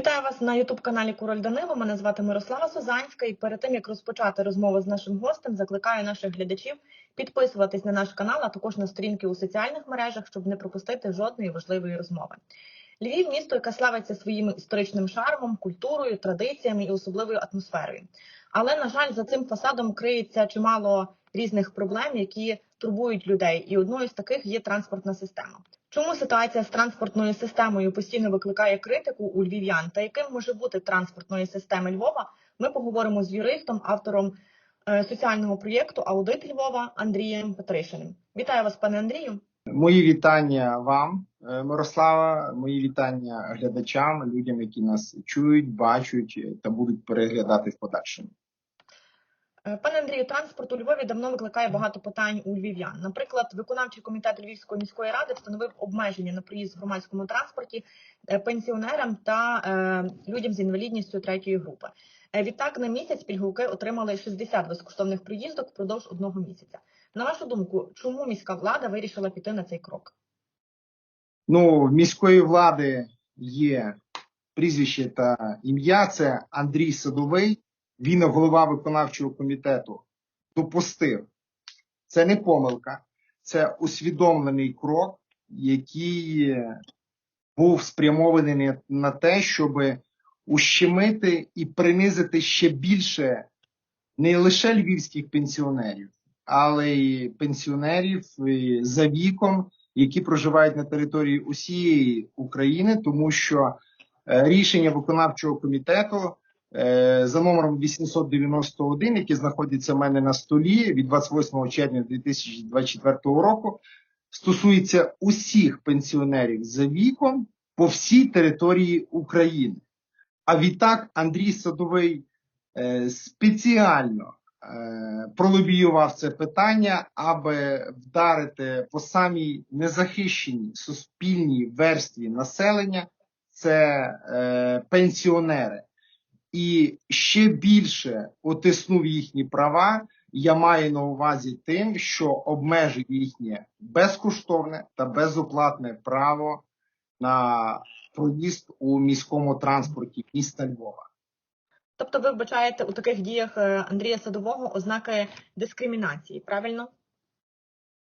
Вітаю вас на youtube каналі Король Данило. Мене звати Мирослава Созанська. І перед тим як розпочати розмову з нашим гостем, закликаю наших глядачів підписуватись на наш канал, а також на сторінки у соціальних мережах, щоб не пропустити жодної важливої розмови. Львів місто, яке славиться своїм історичним шармом, культурою, традиціями і особливою атмосферою. Але на жаль, за цим фасадом криється чимало різних проблем, які турбують людей, і одною з таких є транспортна система. Чому ситуація з транспортною системою постійно викликає критику у львів'ян та яким може бути транспортної системи Львова? Ми поговоримо з юристом, автором е, соціального проєкту Аудит Львова Андрієм Петришиним. Вітаю вас, пане Андрію. Мої вітання вам, е, Мирослава. Мої вітання глядачам, людям, які нас чують, бачать та будуть переглядати в подальшому. Е, Пане Андрію, транспорт у Львові давно викликає багато питань у львів'ян. Наприклад, виконавчий комітет Львівської міської ради встановив обмеження на проїзд в громадському транспорті е, пенсіонерам та е, людям з інвалідністю третьої групи. Е, Відтак на місяць пільговики отримали 60 безкоштовних проїздок впродовж одного місяця. На вашу думку, чому міська влада вирішила піти на цей крок? Ну, міської влади є прізвище та ім'я. Це Андрій Садовий. Він голова виконавчого комітету допустив. Це не помилка, це усвідомлений крок, який був спрямований на- те, щоб ущемити і принизити ще більше не лише львівських пенсіонерів, але й пенсіонерів е, за віком, які проживають на території усієї України, тому що е, рішення виконавчого комітету е, за номером 891, який знаходиться в мене на столі від 28 червня 2024 року, стосується усіх пенсіонерів за віком по всій території України. А відтак Андрій Садовий е, спеціально е, пролобіював це питання, аби вдарити по самій незахищеній суспільній верстві населення це е, пенсіонери. І ще більше отиснув їхні права. Я маю на увазі тим, що обмежує їхнє безкоштовне та безоплатне право на проїзд у міському транспорті міста Львова. Тобто, ви вбачаєте у таких діях е, Андрія Садового ознаки дискримінації, правильно?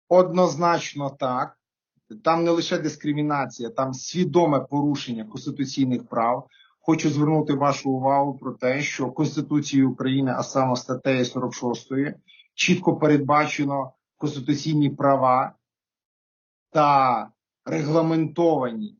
Однозначно так. Там не лише дискримінація, там свідоме порушення конституційних прав. Хочу звернути вашу увагу про те, що Конституцією України, а саме статтею 46, чітко передбачено конституційні права та регламентовані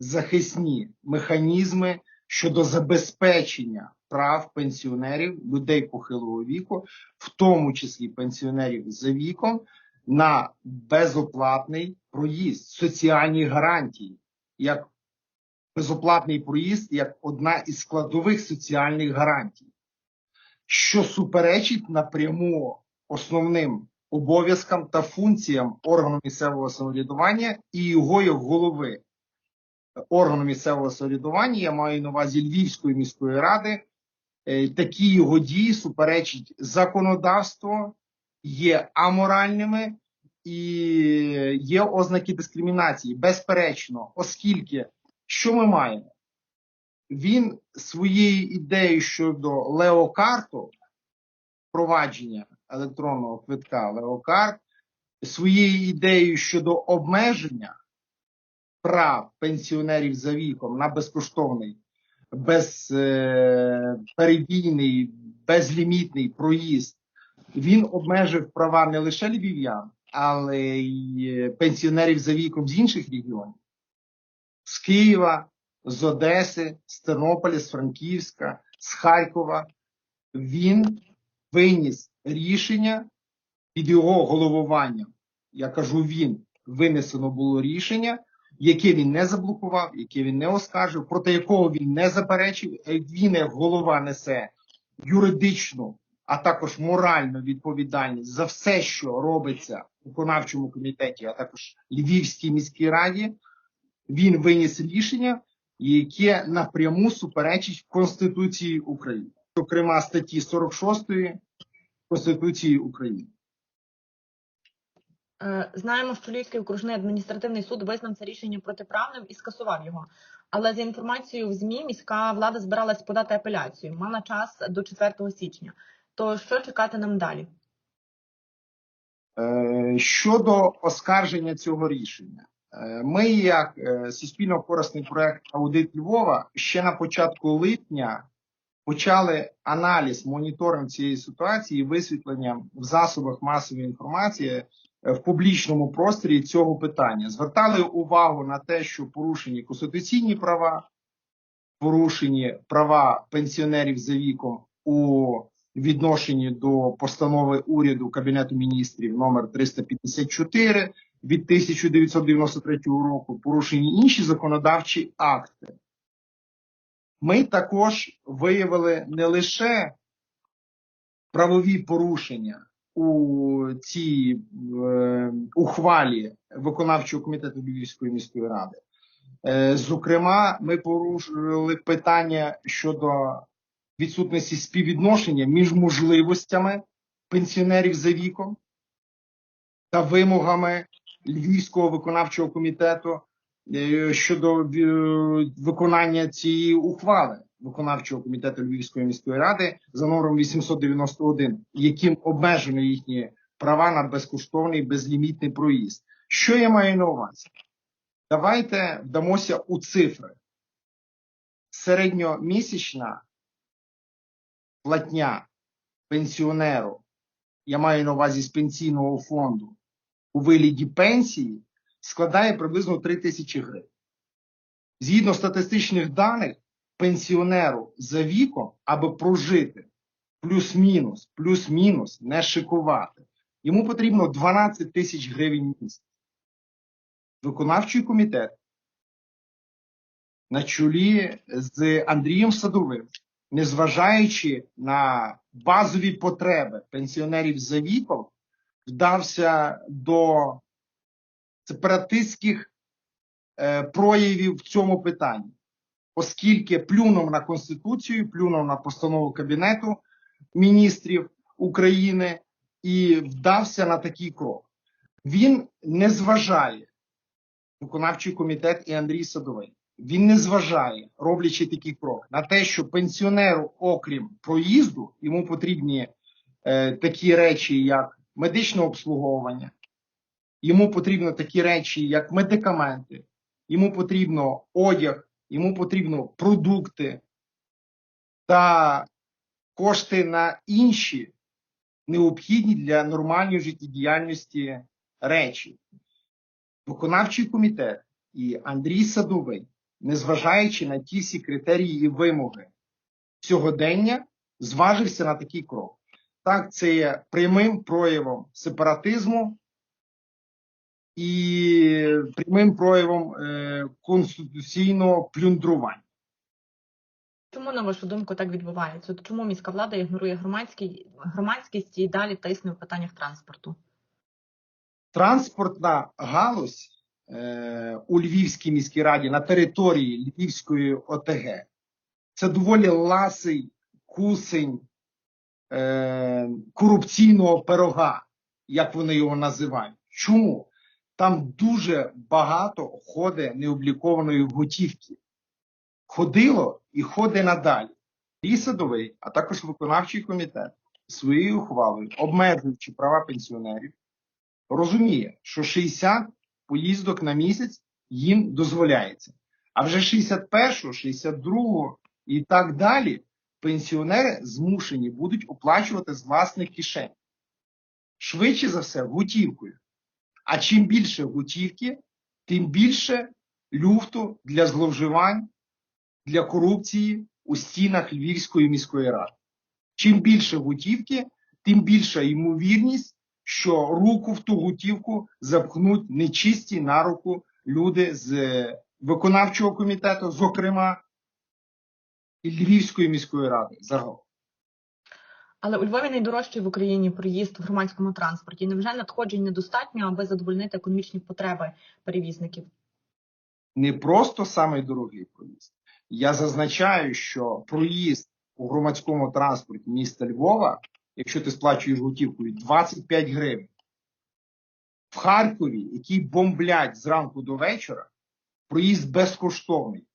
захисні механізми щодо забезпечення прав пенсіонерів, людей похилого віку, в тому числі пенсіонерів за віком, на безоплатний проїзд, соціальні гарантії, як безоплатний проїзд, як одна із складових соціальних гарантій, що суперечить напряму основним обов'язкам та функціям органу місцевого самоврядування і його як голови. Органу місцевого самоврядування, я маю на увазі Львівської міської ради, е, такі його дії суперечать законодавству, є аморальними і є ознаки дискримінації, безперечно, оскільки що ми маємо? Він своєю ідеєю щодо леокарту, впровадження електронного квитка леокарт, своєю ідеєю щодо обмеження прав пенсіонерів за віком на безкоштовний, безперебійний, безлімітний проїзд, він обмежив права не лише львів'ян, але й пенсіонерів за віком з інших регіонів, з Києва, з Одеси, з Тернополя, з Франківська, з Харкова. Він виніс рішення під його головуванням. Я кажу, він винесено було рішення, яке він не заблокував, яке він не оскаржив, проти якого він не заперечив. Е, Він як голова несе юридичну, а також моральну відповідальність за все, що робиться у виконавчому комітеті, а також Львівській міській раді. Він виніс рішення, яке напряму суперечить Конституції України, зокрема статті 46 Конституції України. Е, Знаємо, що Львівський окружний адміністративний суд визнав це рішення протиправним і скасував його. Але за інформацією в ЗМІ, міська влада збиралась подати апеляцію, мала час до 4 січня. То що чекати нам далі? Е, Щодо оскарження цього рішення, ми, як е, суспільно корисний проект Аудит Львова, ще на початку липня почали аналіз моніторинг цієї ситуації, і висвітлення в засобах масової інформації е, в публічному просторі цього питання. Звертали увагу на те, що порушені конституційні права, порушені права пенсіонерів за віком у відношенні до постанови уряду Кабінету міністрів номер 354 від 1993 року, порушені інші законодавчі акти. Ми також виявили не лише правові порушення у цій е, ухвалі виконавчого комітету Львівської міської ради. Е, зокрема, ми порушили питання щодо відсутності співвідношення між можливостями пенсіонерів за віком та вимогами Львівського виконавчого комітету е, щодо е, виконання цієї ухвали виконавчого комітету Львівської міської ради за номером 891, яким обмежено їхні права на безкоштовний безлімітний проїзд. Що я маю на увазі? Давайте вдамося у цифри. Середньомісячна платня пенсіонеру, я маю на увазі з пенсійного фонду, у вигляді пенсії складає приблизно 3 тисячі гривень. Згідно статистичних даних, пенсіонеру за віком, аби прожити плюс-мінус, плюс-мінус, не шикувати, йому потрібно 12 тисяч гривень місяць. Виконавчий комітет на чолі з Андрієм Садовим, незважаючи на базові потреби пенсіонерів за віком, вдався до сепаратистських е, проявів в цьому питанні, оскільки плюнув на Конституцію, плюнув на постанову Кабінету міністрів України і вдався на такий крок. Він не зважає, виконавчий комітет і Андрій Садовий. Він не зважає, роблячи такий крок, на те, що пенсіонеру, окрім проїзду, йому потрібні е, такі речі, як медичне обслуговування, йому потрібно такі речі, як медикаменти, йому потрібно одяг, йому потрібно продукти та кошти на інші необхідні для нормальної життєдіяльності речі. Виконавчий комітет і Андрій Садовий, незважаючи на ті всі критерії і вимоги сьогодення, зважився на такий крок. Так, це є прямим проявом сепаратизму і прямим проявом е, конституційного плюндрування. Чому, на вашу думку, так відбувається? От Чому міська влада ігнорує громадськість і далі тисне в питаннях транспорту? Транспортна галузь е, у Львівській міській раді на території Львівської ОТГ це доволі ласий кусень е, корупційного пирога, як вони його називають. Чому? Там дуже багато ходить необлікованої готівки. Ходило і ходить надалі. І садовий, а також виконавчий комітет своєю ухвалою, обмежуючи права пенсіонерів, розуміє, що 60 поїздок на місяць їм дозволяється. А вже 61, 62 і так далі пенсіонери змушені будуть оплачувати з власних кишень. Швидше за все, готівкою. А чим більше готівки, тим більше люфту для зловживань, для корупції у стінах Львівської міської ради. Чим більше готівки, тим більша ймовірність, що руку в ту готівку запхнуть нечисті на руку люди з виконавчого комітету, зокрема, Львівської міської ради загалом. Але у Львові найдорожчий в Україні проїзд в громадському транспорті. Невже надходжень недостатньо, аби задовольнити економічні потреби перевізників? Не просто самий дорогий проїзд. Я зазначаю, що проїзд у громадському транспорті міста Львова, якщо ти сплачуєш готівкою, 25 гривень. В Харкові, який бомблять зранку до вечора, проїзд безкоштовний.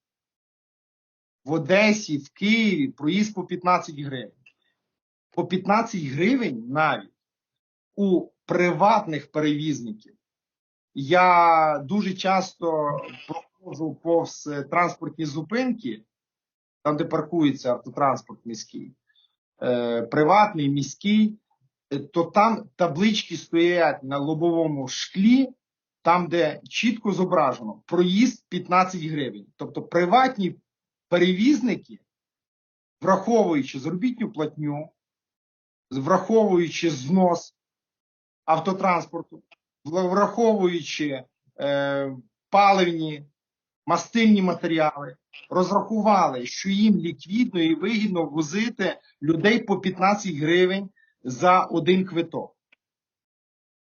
В Одесі, в Києві проїзд по 15 гривень. По 15 гривень навіть у приватних перевізників. Я дуже часто проходжу повз транспортні зупинки, там, де паркується автотранспорт міський, е, приватний, міський, е, то там таблички стоять на лобовому шклі, там, де чітко зображено проїзд 15 гривень. Тобто приватні перевізники, враховуючи заробітню платню, враховуючи знос автотранспорту, враховуючи е, паливні, мастильні матеріали, розрахували, що їм ліквідно і вигідно возити людей по 15 гривень за один квиток.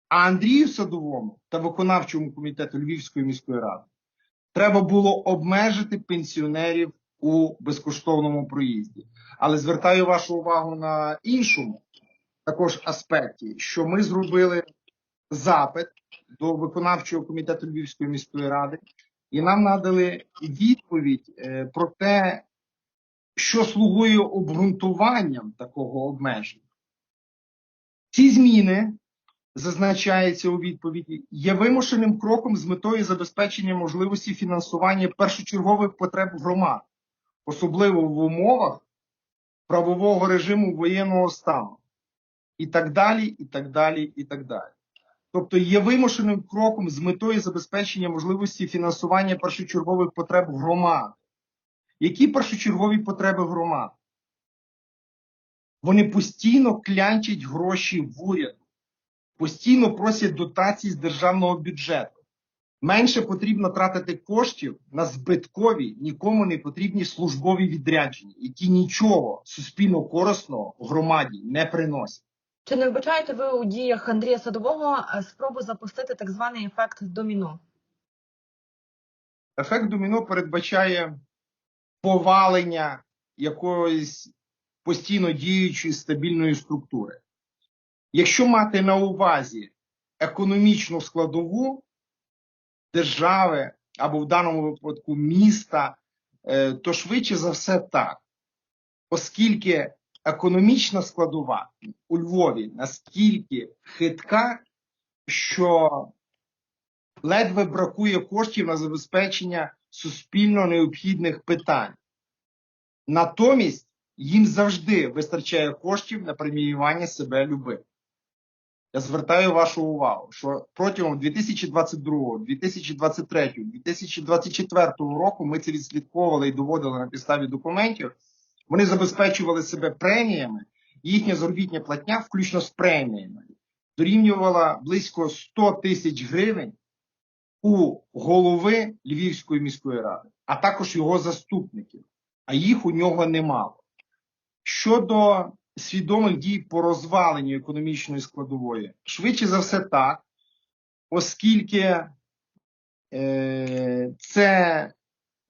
А Андрію Садовому та виконавчому комітету Львівської міської ради треба було обмежити пенсіонерів у безкоштовному проїзді. Але звертаю вашу увагу на іншому також аспекті, що ми зробили запит до виконавчого комітету Львівської міської ради, і нам надали відповідь е, про те, що слугує обґрунтуванням такого обмеження. Ці зміни, зазначається у відповіді, є вимушеним кроком з метою забезпечення можливості фінансування першочергових потреб громад, особливо в умовах правового режиму воєнного стану, і так далі, і так далі, і так далі. Тобто є вимушеним кроком з метою забезпечення можливості фінансування першочергових потреб громад. Які першочергові потреби громад? Вони постійно клянчать гроші в уряд, постійно просять дотацій з державного бюджету. Менше потрібно тратити коштів на збиткові, нікому не потрібні службові відрядження, які нічого суспільно корисного громаді не приносять. Чи не вбачаєте ви у діях Андрія Садового е, спробу запустити так званий ефект доміно? Ефект доміно передбачає повалення якоїсь постійно діючої стабільної структури. Якщо мати на увазі економічну складову держави або в даному випадку міста, е, то швидше за все так. Оскільки економічна складова у Львові наскільки хитка, що ледве бракує коштів на забезпечення суспільно необхідних питань. Натомість їм завжди вистачає коштів на преміювання себе любим. Я звертаю вашу увагу, що протягом 2022, 2023, 2024 року ми це відслідковували і доводили на підставі документів. Вони забезпечували себе преміями, їхня заробітня платня, включно з преміями, дорівнювала близько 100 тисяч гривень у голови Львівської міської ради, а також його заступників, а їх у нього немало. Щодо свідомих дій по розваленню економічної складової, швидше за все так, оскільки е, це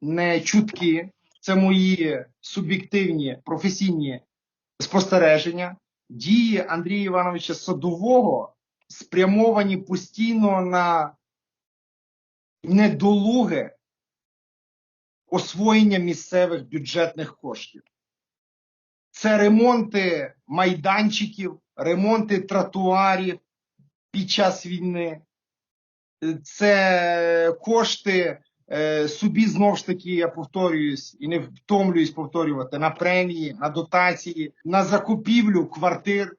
не чутки, це мої суб'єктивні професійні спостереження. Дії Андрія Івановича Садового спрямовані постійно на недолуге освоєння місцевих бюджетних коштів. Це ремонти майданчиків, ремонти тротуарів під час війни, це кошти е, собі знову ж таки, я повторююсь і не втомлююсь повторювати на премії, на дотації, на закупівлю квартир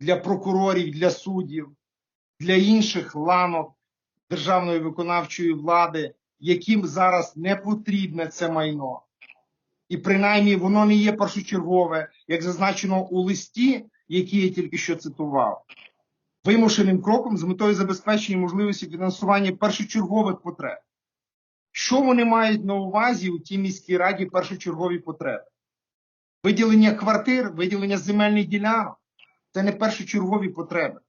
для прокурорів, для суддів, для інших ланок державної виконавчої влади, яким зараз не потрібне це майно. І принаймні воно не є першочергове, як зазначено у листі, який я тільки що цитував, вимушеним кроком з метою забезпечення можливості фінансування першочергових потреб. Що вони мають на увазі у тій міській раді першочергові потреби? Виділення квартир, виділення земельних ділянок це не першочергові потреби.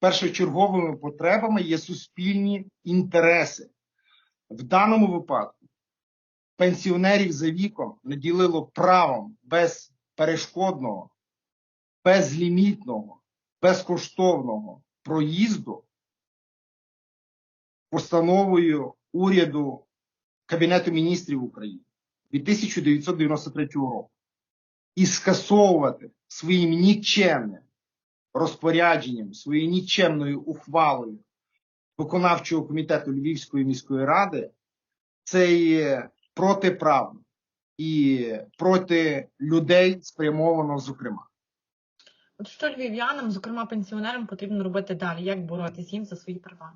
Першочерговими потребами є суспільні інтереси. В даному випадку пенсіонерів за віком наділило правом безперешкодного, безлімітного, безкоштовного проїзду постановою уряду Кабінету міністрів України від 1993 року. І скасовувати своїм нікчемним розпорядженням, своєю нікчемною ухвалою виконавчого комітету Львівської міської ради, це є протиправно і проти людей спрямовано, зокрема. От що львів'янам, зокрема пенсіонерам, потрібно робити далі? Як боротися їм за свої права?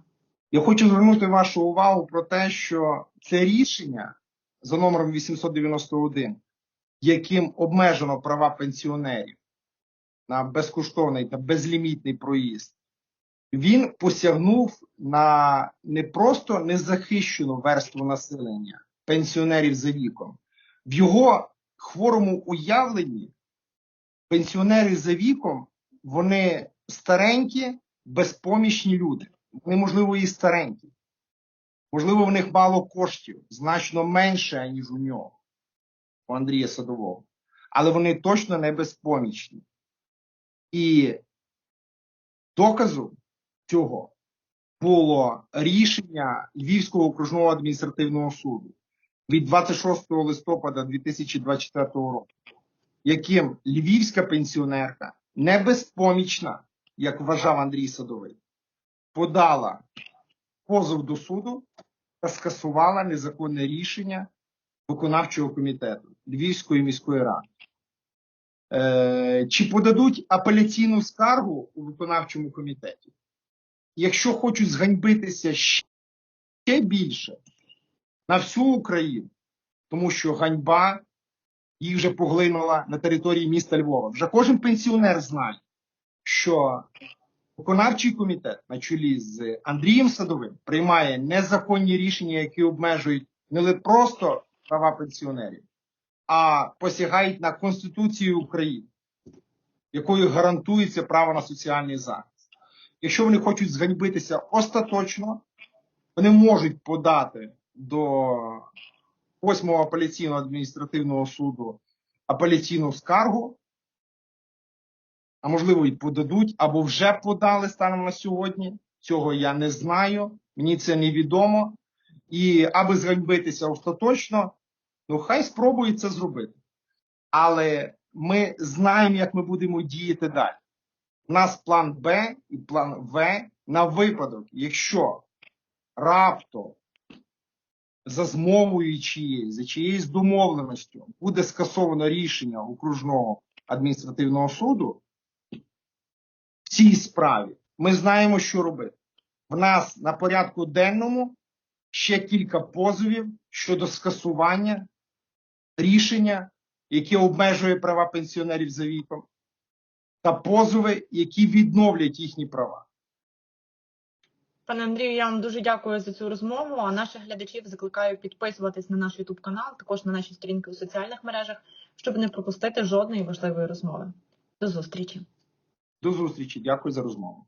Я хочу звернути вашу увагу про те, що це рішення за номером 891, яким обмежено права пенсіонерів на безкоштовний та безлімітний проїзд, він посягнув на не просто незахищену верству населення пенсіонерів за віком. В його хворому уявленні пенсіонери за віком вони старенькі, безпомічні люди. Вони, можливо, і старенькі. Можливо, в них мало коштів, значно менше, ніж у нього, у Андрія Садового. Але вони точно не безпомічні. І доказом цього було рішення Львівського окружного адміністративного суду від 26 листопада 2024 року, яким львівська пенсіонерка не безпомічна, як вважав Андрій Садовий, подала позов до суду та скасувала незаконне рішення виконавчого комітету Львівської міської ради. Е, чи подадуть апеляційну скаргу у виконавчому комітеті? Якщо хочуть зганьбитися ще більше на всю Україну, тому що ганьба їх вже поглинула на території міста Львова. Вже кожен пенсіонер знає, що виконавчий комітет на чолі з Андрієм Садовим приймає незаконні рішення, які обмежують не лише просто права пенсіонерів, а посягають на Конституцію України, якою гарантується право на соціальний захист. Якщо вони хочуть зганьбитися остаточно, вони можуть подати до 8-го апеляційного адміністративного суду апеляційну скаргу, а можливо і подадуть, або вже подали станом на сьогодні. Цього я не знаю, мені це невідомо. І аби зганьбитися остаточно, ну хай спробують це зробити. Але ми знаємо, як ми будемо діяти далі. У нас план Б і план В на випадок, якщо раптом за змовою чиєї, за чиєюсь домовленістю буде скасовано рішення окружного адміністративного суду в цій справі, ми знаємо, що робити. В нас на порядку денному ще кілька позовів щодо скасування рішення, яке обмежує права пенсіонерів за віком, та позови, які відновлять їхні права. Пане Андрію, я вам дуже дякую за цю розмову. А наших глядачів закликаю підписуватись на наш YouTube канал, також на наші сторінки у соціальних мережах, щоб не пропустити жодної важливої розмови. До зустрічі! До зустрічі. Дякую за розмову.